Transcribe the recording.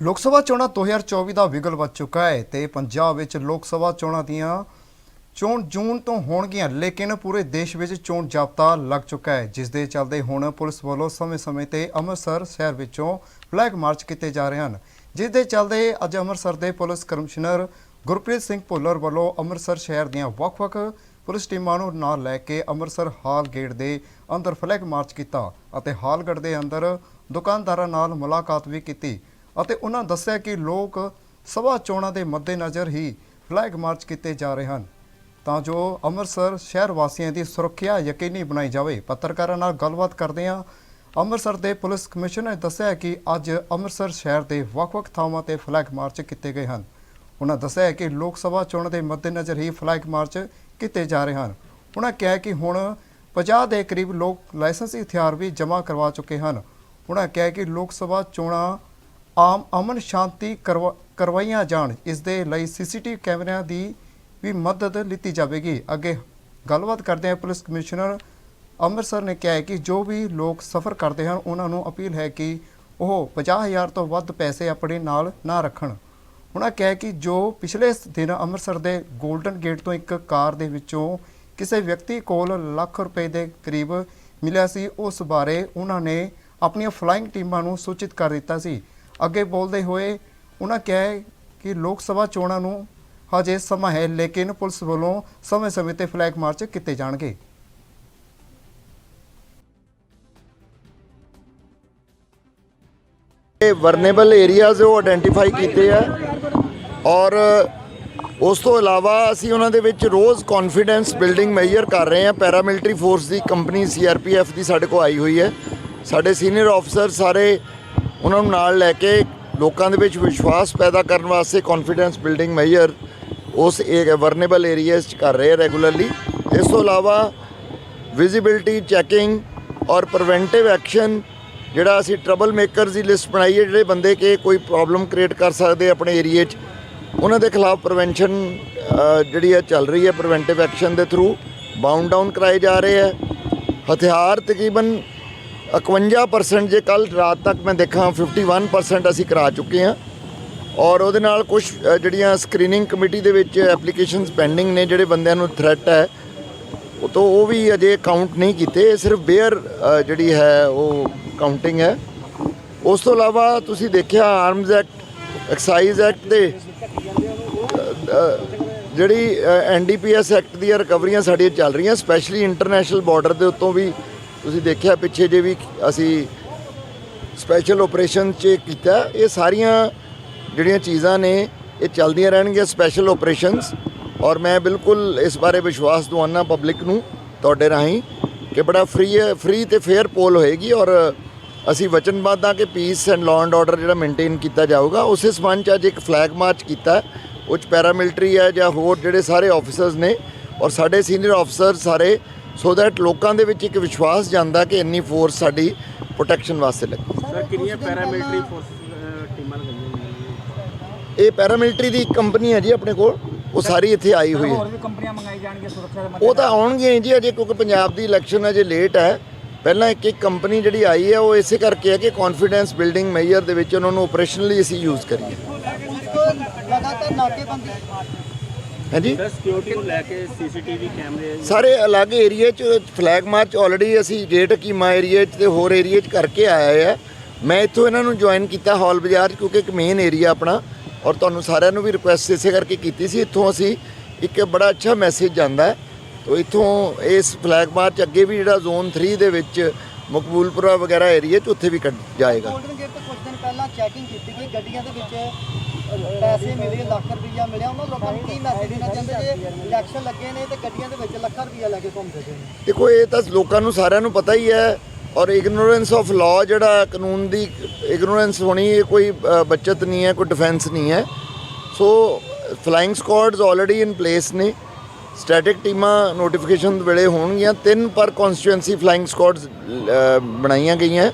ਲੋਕ ਸਭਾ ਚੋਣਾਂ 2024 ਦਾ ਵਿਗਲ ਵੱਜ ਚੁੱਕਾ ਹੈ ਤੇ ਪੰਜਾਬ ਵਿੱਚ ਲੋਕ ਸਭਾ ਚੋਣਾਂ ਦੀਆਂ ਚੋਣ ਜੂਨ ਤੋਂ ਹੋਣਗੀਆਂ, ਲੇਕਿਨ ਪੂਰੇ ਦੇਸ਼ ਵਿੱਚ ਚੋਣ ਜਾਬਤਾ ਲੱਗ ਚੁੱਕਾ ਹੈ ਜਿਸ ਦੇ ਚੱਲਦੇ ਹੁਣ ਪੁਲਿਸ ਵੱਲੋਂ ਸਮੇਂ-ਸਮੇਂ ਤੇ ਅੰਮ੍ਰਿਤਸਰ ਸ਼ਹਿਰ ਵਿੱਚੋਂ ਫਲੈਗ ਮਾਰਚ ਕੀਤੇ ਜਾ ਰਹੇ ਹਨ। ਜਿਸ ਦੇ ਚੱਲਦੇ ਅੱਜ ਅੰਮ੍ਰਿਤਸਰ ਦੇ ਪੁਲਿਸ ਕਮਿਸ਼ਨਰ ਗੁਰਪ੍ਰੀਤ ਸਿੰਘ ਭੁੱਲਰ ਵੱਲੋਂ ਅੰਮ੍ਰਿਤਸਰ ਸ਼ਹਿਰ ਦੀਆਂ ਵੱਖ-ਵੱਖ ਪੁਲਿਸ ਟੀਮਾਂ ਨੂੰ ਨਾਲ ਲੈ ਕੇ ਅੰਮ੍ਰਿਤਸਰ ਹਾਲ ਗੇਟ ਦੇ ਅੰਦਰ ਫਲੈਗ ਮਾਰਚ ਕੀਤਾ ਅਤੇ ਹਾਲ ਗੇਟ ਦੇ ਅੰਦਰ ਦੁਕਾਨਦਾਰਾਂ ਨਾਲ ਮੁਲਾਕਾਤ ਵੀ ਕੀਤੀ। ਅਤੇ ਉਹਨਾਂ ਦੱਸਿਆ ਕਿ ਲੋਕ ਸਭਾ ਚੋਣਾਂ ਦੇ ਮੱਦੇਨਜ਼ਰ ਹੀ ਫਲੈਗ ਮਾਰਚ ਕੀਤੇ ਜਾ ਰਹੇ ਹਨ। ਤਾਂ ਜੋ ਅੰਮ੍ਰਿਤਸਰ ਸ਼ਹਿਰ ਵਾਸੀਆਂ ਦੀ ਸੁਰੱਖਿਆ ਯਕੀਨੀ ਬਣਾਈ ਜਾਵੇ। ਪੱਤਰਕਾਰਾਂ ਨਾਲ ਗੱਲਬਾਤ ਕਰਦਿਆਂ ਅੰਮ੍ਰਿਤਸਰ ਦੇ ਪੁਲਿਸ ਕਮਿਸ਼ਨਰ ਨੇ ਦੱਸਿਆ ਕਿ ਅੱਜ ਅੰਮ੍ਰਿਤਸਰ ਸ਼ਹਿਰ ਦੇ ਵੱਖ-ਵੱਖ ਥਾਵਾਂ ਤੇ ਫਲੈਗ ਮਾਰਚ ਕੀਤੇ ਗਏ ਹਨ। ਉਹਨਾਂ ਦੱਸਿਆ ਕਿ ਲੋਕ ਸਭਾ ਚੋਣ ਦੇ ਮੱਦੇਨਜ਼ਰ ਹੀ ਫਲੈਗ ਮਾਰਚ ਕੀਤੇ ਜਾ ਰਹੇ ਹਨ। ਉਹਨਾਂ ਕਿਹਾ ਕਿ ਹੁਣ 50 ਦੇ ਕਰੀਬ ਲੋਕ ਲਾਇਸੈਂਸੀ ਹਥਿਆਰ ਵੀ ਜਮ੍ਹਾਂ ਕਰਵਾ ਚੁੱਕੇ ਹਨ। ਉਹਨਾਂ ਕਿਹਾ ਕਿ ਲੋਕ ਸਭਾ ਚੋਣਾਂ ਆਮ ਅਮਨ ਸ਼ਾਂਤੀ ਕਰਵਾ- ਕਰਵਾਈਆਂ ਜਾਣ। ਇਸ ਦੇ ਲਈ ਸੀਸੀਟੀਵੀ ਕੈਮਰਿਆਂ ਦੀ ਵੀ ਮਦਦ ਲਿੱਤੀ ਜਾਵੇਗੀ। ਅੱਗੇ ਗੱਲਬਾਤ ਕਰਦੇ ਹੋਏ ਪੁਲਿਸ ਕਮਿਸ਼ਨਰ ਅੰਮ੍ਰਿਤਸਰ ਨੇ ਕਿਹਾ ਹੈ ਕਿ ਜੋ ਵੀ ਲੋਕ ਸਫ਼ਰ ਕਰਦੇ ਹਨ, ਉਹਨਾਂ ਨੂੰ ਅਪੀਲ ਹੈ ਕਿ ਉਹ 50000 ਤੋਂ ਵੱਧ ਪੈਸੇ ਆਪਣੇ ਨਾਲ ਨਾ ਰੱਖਣ। ਉਹਨਾਂ ਕਿਹਾ ਕਿ ਜੋ ਪਿਛਲੇ ਦਿਨ ਅੰਮ੍ਰਿਤਸਰ ਦੇ 골ਡਨ ਗੇਟ ਤੋਂ ਇੱਕ ਕਾਰ ਦੇ ਵਿੱਚੋਂ ਕਿਸੇ ਵਿਅਕਤੀ ਕੋਲ ਲੱਖ ਰੁਪਏ ਦੇ ਕਰੀਬ ਮਿਲਿਆ ਸੀ, ਉਸ ਬਾਰੇ ਉਹਨਾਂ ਨੇ ਆਪਣੀਆਂ ਫਲਾਈਂਗ ਟੀਮਾਂ ਨੂੰ ਸੂਚਿਤ ਕਰ ਦਿੱਤਾ ਸੀ। ਅੱਗੇ ਬੋਲਦੇ ਹੋਏ ਉਹਨਾਂ ਕਿਹਾ ਕਿ ਲੋਕ ਸਭਾ ਚੋਣਾਂ ਨੂੰ ਹਜੇ ਸਮਾਂ ਹੈ, ਲੇਕਿਨ ਪੁਲਿਸ ਵੱਲੋਂ ਸਮੇਂ-ਸਮੇਂ ਤੇ ਫਲੈਗ ਮਾਰਚ ਕੀਤੇ ਜਾਣਗੇ। ਇਹ ਵਰਨੇਬਲ ਏਰੀਆਜ਼ ਉਹ ਆਇਡੈਂਟੀਫਾਈ ਕੀਤੇ ਆ ਔਰ ਉਸ ਤੋਂ ਇਲਾਵਾ ਅਸੀਂ ਉਹਨਾਂ ਦੇ ਵਿੱਚ ਰੋਜ਼ ਕੌਨਫੀਡੈਂਸ ਬਿਲਡਿੰਗ ਮੈਜਰ ਕਰ ਰਹੇ ਹਾਂ। ਪੈਰਾਮਿਲਟਰੀ ਫੋਰਸ ਦੀ ਕੰਪਨੀ ਸੀਆਰਪੀਐਫ ਦੀ ਸਾਡੇ ਕੋਲ ਆਈ ਹੋਈ ਹੈ। ਸਾਡੇ ਸੀਨੀਅਰ ਆਫਸਰ ਸਾਰੇ ਉਹਨਾਂ ਨੂੰ ਨਾਲ ਲੈ ਕੇ ਲੋਕਾਂ ਦੇ ਵਿੱਚ ਵਿਸ਼ਵਾਸ ਪੈਦਾ ਕਰਨ ਵਾਸਤੇ ਕੌਨਫੀਡੈਂਸ ਬਿਲਡਿੰਗ ਮੈਜਰ ਉਸ ਵਰਨੇਬਲ ਏਰੀਆਜ਼ 'ਚ ਕਰ ਰਹੇ ਰੈਗੂਲਰਲੀ ਇਸ ਤੋਂ ਇਲਾਵਾ ਵਿਜ਼ਿਬਿਲਟੀ ਚੈਕਿੰਗ ਔਰ ਪ੍ਰੀਵੈਂਟਿਵ ਐਕਸ਼ਨ ਜਿਹੜਾ ਅਸੀਂ ਟਰਬਲ ਮੇਕਰਸ ਦੀ ਲਿਸਟ ਬਣਾਈ ਹੈ, ਜਿਹੜੇ ਬੰਦੇ ਕਿ ਕੋਈ ਪ੍ਰੋਬਲਮ ਕ੍ਰੀਏਟ ਕਰ ਸਕਦੇ ਆਪਣੇ ਏਰੀਏ 'ਚ, ਉਹਨਾਂ ਦੇ ਖਿਲਾਫ ਪ੍ਰੀਵੈਂਸ਼ਨ ਜਿਹੜੀ ਹੈ ਚੱਲ ਰਹੀ ਹੈ ਪ੍ਰੀਵੈਂਟਿਵ ਐਕਸ਼ਨ ਦੇ ਥਰੂ ਬਾਉਂਡ ਡਾਊਨ ਕਰਾਏ ਜਾ ਰਹੇ ਹੈ ਹਥਿਆਰ ਤਕਰੀਬਨ 51% ਜੇ ਕੱਲ ਰਾਤ ਤੱਕ ਮੈਂ ਦੇਖਾਂ 51% ਅਸੀਂ ਕਰਾ ਚੁੱਕੇ ਹਾਂ। ਔਰ ਉਹਦੇ ਨਾਲ ਕੁਝ ਜਿਹੜੀਆਂ ਸਕਰੀਨਿੰਗ ਕਮੇਟੀ ਦੇ ਵਿੱਚ ਐਪਲੀਕੇਸ਼ਨਸ ਪੈਂਡਿੰਗ ਨੇ ਜਿਹੜੇ ਬੰਦਿਆਂ ਨੂੰ ਥ੍ਰੈਟ ਹੈ ਉਹ ਤੋਂ ਉਹ ਵੀ ਅਜੇ ਕਾਊਂਟ ਨਹੀਂ ਕੀਤੇ। ਇਹ ਸਿਰਫ ਬੇਅਰ ਜਿਹੜੀ ਹੈ ਉਹ ਕਾਊਂਟਿੰਗ ਹੈ। ਉਸ ਤੋਂ ਇਲਾਵਾ ਤੁਸੀਂ ਦੇਖਿਆ ਆਰਮਜ਼ ਐਕਟ ਐਕਸਾਈਜ਼ ਐਕਟ ਦੇ ਅ, ਜਿਹੜੀ ਐਨਡੀਪੀਐਸ ਐਕਟ ਦੀਆਂ ਰਿਕਵਰੀਆਂ ਸਾਡੀਆਂ ਚੱਲ ਰਹੀਆਂ ਸਪੈਸ਼ਲੀ ਇੰਟਰਨੈਸ਼ਨਲ ਬਾਰਡਰ ਦੇ ਉੱਤੋਂ ਵੀ ਤੁਸੀਂ ਦੇਖਿਆ ਪਿੱਛੇ ਜੇ ਵੀ ਅਸੀਂ ਸਪੈਸ਼ਲ ਆਪਰੇਸ਼ਨ 'ਚ ਕੀਤਾ, ਇਹ ਸਾਰੀਆਂ ਜਿਹੜੀਆਂ ਚੀਜ਼ਾਂ ਨੇ, ਇਹ ਚੱਲਦੀਆਂ ਰਹਿਣਗੀਆਂ ਸਪੈਸ਼ਲ ਆਪਰੇਸ਼ਨਸ ਔਰ ਮੈਂ ਬਿਲਕੁਲ ਇਸ ਬਾਰੇ ਵਿਸ਼ਵਾਸ ਦਵਾਨਾ ਪਬਲਿਕ ਨੂੰ ਤੁਹਾਡੇ ਰਾਹੀਂ ਕਿ ਬੜਾ ਫ੍ਰੀ ਫ੍ਰੀ ਤੇ ਫੇਅਰ ਪੋਲ ਹੋਏਗੀ ਔਰ ਅਸੀਂ ਵਚਨਬੱਧ ਹਾਂ ਕਿ peace and law and order ਜਿਹੜਾ ਮੇਨਟੇਨ ਕੀਤਾ ਜਾਊਗਾ, ਉਸੇ ਸਬੰਧ 'ਚ ਅੱਜ ਇੱਕ ਫਲੈਗ ਮਾਰਚ ਕੀਤਾ ਹੈ। ਉਹ 'ਚ ਪੈਰਾਮਿਲਟਰੀ ਹੈ ਜਾਂ ਹੋਰ ਜਿਹੜੇ ਸਾਰੇ ਆਫੀਸਰਸ ਨੇ ਔਰ ਸਾਡੇ ਸੀਨੀਅਰ ਆਫੀਸਰ ਸਾਰੇ ਸੋ ਦੈਟ ਲੋਕਾਂ ਦੇ ਵਿੱਚ ਇੱਕ ਵਿਸ਼ਵਾਸ ਜਾਂਦਾ ਕਿ ਇੰਨੀ ਫੋਰਸ ਸਾਡੀ ਪ੍ਰੋਟੈਕਸ਼ਨ ਵਾਸਤੇ ਲੱਗੀ। ਸਰ ਕਿੰਨੀਆਂ ਪੈਰਾਮਿਲਟਰੀ ਫੋਰਸ ਟੀਮਾਂ ਲਗਾਈਆਂ ਹੋਈਆਂ ਇਹ ਪੈਰਾਮਿਲਟਰੀ ਦੀ ਇੱਕ ਕੰਪਨੀ ਹੈ ਜੀ ਆਪਣੇ ਕੋਲ। ਉਹ ਸਾਰੀ ਇੱਥੇ ਆਈ ਹੋਈ ਹੈ। ਹੋਰ ਵੀ ਕੰਪਨੀਆਂ ਮੰਗਾਈ ਜਾਣਗੀਆਂ ਸੁਰੱਖਿਆ ਦੇ ਮੱਦੇ ਉਹ ਤਾਂ ਆਉਣਗੀਆਂ ਜੀ ਅਜੇ ਕਿਉਂਕਿ ਪੰਜਾਬ ਦੀ ਇਲੈਕਸ਼ਨ ਅਜੇ ਲੇਟ ਹੈ। ਪਹਿਲਾਂ ਇੱਕ ਇੱਕ ਕੰਪਨੀ ਜਿਹੜੀ ਆਈ ਹੈ ਉਹ ਇਸੇ ਕਰਕੇ ਹੈ ਕਿ ਕੌਨਫੀਡੈਂਸ ਬਿਲਡਿੰਗ ਮੈਜਰ ਦੇ ਵਿੱਚ ਉਹਨਾਂ ਨੂੰ ਆਪਰੇਸ਼ਨਲੀ ਅਸੀਂ ਯੂਜ਼ ਕਰੀਏ। ਲਗਾਤਾਰ ਨਾਕੇਬੰਦੀ ਹਾਂਜੀ? ਸਰ ਸਿਕਿਉਰਿਟੀ ਨੂੰ ਲੈ ਕੇ ਸੀਸੀਟੀਵੀ ਕੈਮਰੇ ਸਾਰੇ ਅਲੱਗ ਏਰੀਏ 'ਚ ਫਲੈਗ ਮਾਰਚ ਆਲਰੇਡੀ ਅਸੀਂ ਗੇਟ ਹਕੀਮਾ ਏਰੀਏ 'ਚ ਤੇ ਹੋਰ ਏਰੀਏ 'ਚ ਕਰਕੇ ਆਏ ਆ। ਮੈਂ ਇੱਥੋਂ ਇਹਨਾਂ ਨੂੰ ਜੁਆਇਨ ਕੀਤਾ ਹਾਲ ਬਾਜ਼ਾਰ 'ਚ ਕਿਉਂਕਿ ਇੱਕ ਮੇਨ ਏਰੀਆ ਆਪਣਾ ਔਰ ਤੁਹਾਨੂੰ ਸਾਰਿਆਂ ਨੂੰ ਵੀ ਰਿਕੁਐਸਟ ਇਸੇ ਕਰਕੇ ਕੀਤੀ ਸੀ। ਇੱਥੋਂ ਅਸੀਂ ਇੱਕ ਬੜਾ ਅੱਛਾ ਮੈਸੇਜ ਜਾਂਦਾ ਹੈ। ਤੋ ਇੱਥੋਂ ਇਸ ਫਲੈਗ ਮਾਰਚ ਅੱਗੇ ਵੀ ਜਿਹੜਾ ਜ਼ੋਨ 3 ਦੇ ਵਿੱਚ ਮਕਬੂਲਪੁਰਾ ਵਗੈਰਾ ਏਰੀਏ 'ਚ ਉੱਥੇ ਵੀ ਕੱਢ ਜਾਏਗਾ। ਗੋਲਡਨ ਗੇਟ ਤੋਂ ਕੁਝ ਦਿਨ ਪਹਿਲਾਂ ਚੈਕਿੰਗ ਕੀਤੀ ਗਈ। ਗੱਡੀਆਂ ਦੇ ਵਿੱਚ ਪੈਸੇ ਮਿਲੇ ਲੱਖ ਰੁਪਈਆ ਮਿਲਿਆ ਉਹਨਾਂ ਲੋਕਾਂ ਨੂੰ ਕੀ ਮੈਸੇਜ ਦੇਣਾ ਚਾਹੁੰਦੇ ਜੇ ਇਲੈਕਸ਼ਨ ਲੱਗੇ ਨੇ ਤੇ ਗੱਡੀਆਂ ਦੇ ਵਿੱਚ ਲੱਖਾਂ ਰੁਪਈਆ ਲੈ ਕੇ ਘੁੰਮਦੇ ਪਏ ਨੇ? ਦੇਖੋ ਇਹ ਤਾਂ ਲੋਕਾਂ ਨੂੰ ਸਾਰਿਆਂ ਨੂੰ ਪਤਾ ਹੀ ਹੈ ਔਰ ਇਗਨੋਰੈਂਸ ਆਫ ਲਾਅ ਜਿਹੜਾ ਕਾਨੂੰਨ ਦੀ ਇਗਨੋਰੈਂਸ ਹੋਣੀ ਇਹ ਕੋਈ ਅ, ਬੱਚਤ ਨਹੀਂ ਹੈ ਕੋਈ ਡਿਫੈਂਸ ਨਹੀਂ ਹੈ। So flying squads already in place ਨੇ। ਸਟੈਟਿਕ ਟੀਮਾਂ ਨੋਟੀਫਿਕੇਸ਼ਨ ਵੇਲੇ ਹੋਣਗੀਆਂ। ਤਿੰਨ ਪਰ ਕਨਸਟੀਟੂਐਂਸੀ ਫਲਾਈਂਗ ਸਕੁਆਡਸ ਬਣਾਈਆਂ ਗਈਆਂ।